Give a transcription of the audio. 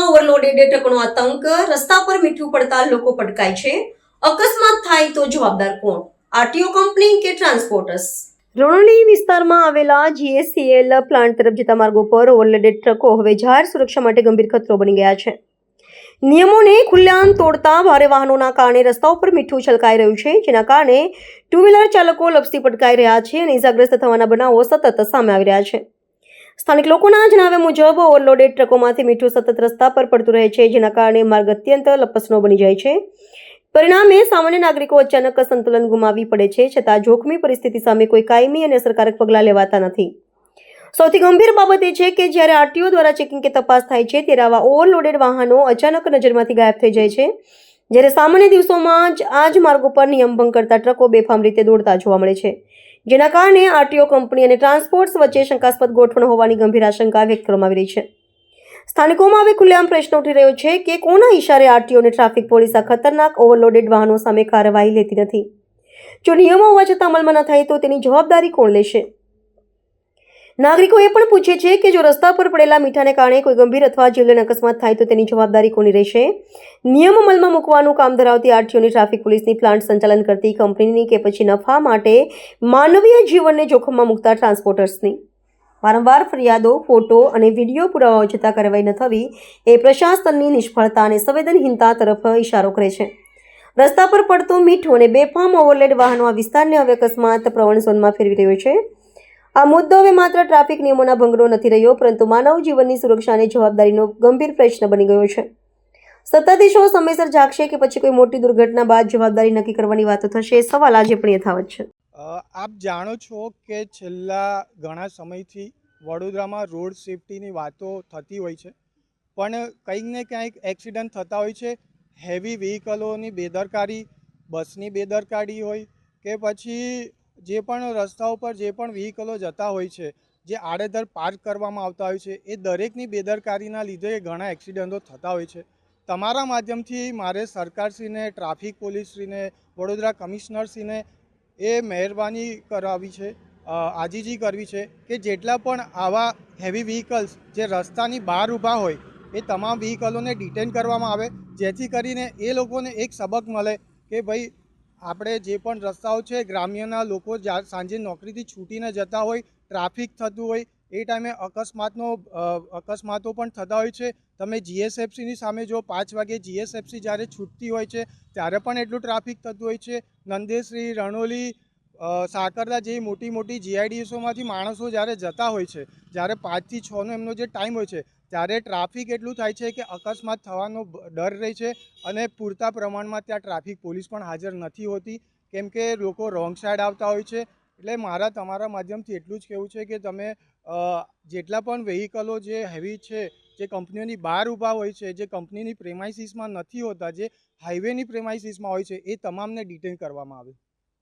Overloaded ટ્રકનો આતંક, રસ્તા પર મીઠું પડતા લોકો પટકાય છે. અકસ્માત થાય તો જવાબદાર કોણ? આરટીઓ કંપની કે ટ્રાન્સપોર્ટર્સ? રણોલી વિસ્તારમાં આવેલા જીએસસીએલ પ્લાન્ટ તરફ જતા માર્ગો પર ઓવરલોડેડ ટ્રકો હવે જાહેર સુરક્ષા માટે ગંભીર ખતરો બની ગયા છે. નિયમોને ખુલ્લેઆમ તોડતા ભારે વાહનોના કારણે રસ્તા ઉપર મીઠું છલકાઈ રહ્યું છે, જેના કારણે ટુ વ્હીલર ચાલકો લપસી પટકાઈ રહ્યા છે અને ઇજાગ્રસ્ત થવાના બનાવો સતત સામે આવી રહ્યા છે. સ્થાનિક લોકોના જણાવ્યા મુજબ, ઓવરલોડેડ ટ્રકોમાંથી મીઠું સતત રસ્તા પર પડતું રહે છે, જેના કારણે માર્ગ અત્યંત લપસનો બની જાય છે. પરિણામે, સામાન્ય નાગરિકો અચાનક સંતુલન ગુમાવી પડે છે, છતાં જોખમી પરિસ્થિતિ સામે કોઈ કાયમી અને અસરકારક પગલાં લેવાતા નથી. સૌથી ગંભીર બાબત એ છે કે જ્યારે આરટીઓ દ્વારા ચેકિંગ કે તપાસ થાય છે, ત્યારે આવા ઓવરલોડેડ વાહનો અચાનક નજરમાંથી ગાયબ થઈ જાય છે. જ્યારે સામાન્ય દિવસોમાં જ આ જ માર્ગો પર નિયમ ભંગ કરતા ટ્રકો બેફામ રીતે દોડતા જોવા મળે છે. જેના કારણે આરટીઓ કંપની અને ટ્રાન્સપોર્ટ્સ વચ્ચે શંકાસ્પદ ગોઠવણ હોવાની ગંભીર આશંકા વ્યક્ત કરવામાં આવી રહી છે. સ્થાનિકોમાં હવે ખુલ્લેઆમ પ્રશ્ન ઉઠી રહ્યો છે કે કોના ઇશારે આરટીઓ અને ટ્રાફિક પોલીસ આ ખતરનાક ઓવરલોડેડ વાહનો સામે કાર્યવાહી લેતી નથી? જો નિયમો હોવા છતાં અમલમાં ન થાય તો તેની જવાબદારી કોણ લેશે? નાગરિકો એ પણ પૂછે છે કે જો રસ્તા પર પડેલા મીઠાને કારણે કોઈ ગંભીર અથવા જીવલેણ અકસ્માત થાય તો તેની જવાબદારી કોની રહેશે? નિયમ અમલમાં મૂકવાનું કામ ધરાવતી આરટીઓની ટ્રાફિક પોલીસની પ્લાન્ટ સંચાલન કરતી કંપનીની કે પછી નફા માટે માનવીય જીવનને જોખમમાં મૂકતા ટ્રાન્સપોર્ટર્સની. વારંવાર ફરિયાદો, ફોટો અને વીડિયો પુરાવાઓ છતાં કાર્યવાહી ન થવી એ પ્રશાસનની નિષ્ફળતા અને સંવેદનહીનતા તરફ ઇશારો કરે છે. રસ્તા પર પડતું મીઠું અને બેફામ ઓવરલેડ વાહનો આ વિસ્તારને હવે અકસ્માત પ્રવણ ઝોનમાં ફેરવી રહ્યો છે. આ મુદ્દો હવે માત્ર ટ્રાફિક નિયમોના ભંગનો નથી રહ્યો, પરંતુ માનવ જીવનની સુરક્ષાની જવાબદારીનો ગંભીર પ્રશ્ન બની ગયો છે. સત્તાધીશો સમયસર જાગશે કે પછી કોઈ મોટી દુર્ઘટના બાદ જવાબદારી નક્કી કરવાની વાતો થશે, એ સવાલ આજે પણ યથાવત છે. આપ જાણો છો કે છેલ્લા ઘણા સમયથી વડોદરામાં રોડ સેફટીની વાતો થતી હોય છે, પણ કંઈક ને ક્યાંક એક્સિડન્ટ થતા હોય છે. હેવી વ્હીકલોની બેદરકારી, બસની બેદરકારી હોય કે પછી જે પણ રસ્તા ઉપર જે પણ વ્હીકલો જતા હોય છે, જે આડેધડ પાર્ક કરવામાં આવતા હોય છે, એ દરેકની બેદરકારીના લીધે ઘણા એક્સિડન્ટો થતા હોય છે. તમારા માધ્યમથી મારે સરકારશ્રીને ટ્રાફિક પોલીસશ્રીને, વડોદરા કમિશનરશ્રીને એ મહેરબાની કરાવી છે આજીજી કરવી છે કે જેટલા પણ આવા હેવી વ્હીકલ્સ જે રસ્તાની બહાર ઊભા હોય, એ તમામ વ્હીકલોને ડિટેન કરવામાં આવે, જેથી કરીને એ લોકોને એક સબક મળે કે ભાઈ આપણે જે પણ રસ્તાઓ છે, ગ્રામ્યના લોકો સાંજે નોકરીથી છૂટીને જતા હોય, ટ્રાફિક થતું હોય, એ ટાઈમે અકસ્માતનો અકસ્માતો પણ થતા હોય છે. તમે જીએસએફસીની સામે જો પાંચ વાગે જીએસએફસી જ્યારે છૂટતી હોય છે, ત્યારે પણ એટલું ટ્રાફિક થતું હોય છે. નંદેશ્રી, રણોલી સાકરદા જેવી મોટી મોટી જીઆઈડીએસોમાંથી માણસો જ્યારે જતા હોય છે, જ્યારે પાંચથી છનો એમનો જે ટાઈમ હોય છે ત્યારે ટ્રાફિક એટલું થાય છે કે અકસ્માત થવાનો ડર રહે છે અને પૂરતા પ્રમાણમાં ત્યાં ટ્રાફિક પોલીસ પણ હાજર નથી હોતી. કેમ કે લોકો રોંગ સાઈડ આવતા હોય છે. એટલે મારા, તમારા માધ્યમથી એટલું જ કહેવું છે કે તમે જેટલા પણ વેહિકલો જે હેવી છે, જે કંપનીઓની બહાર ઊભા હોય છે, જે કંપનીની પ્રેમાઇસીસમાં નથી હોતા, જે હાઈવેની પ્રેમાઇસીસમાં હોય છે, એ તમામને ડિટેન કરવામાં આવે.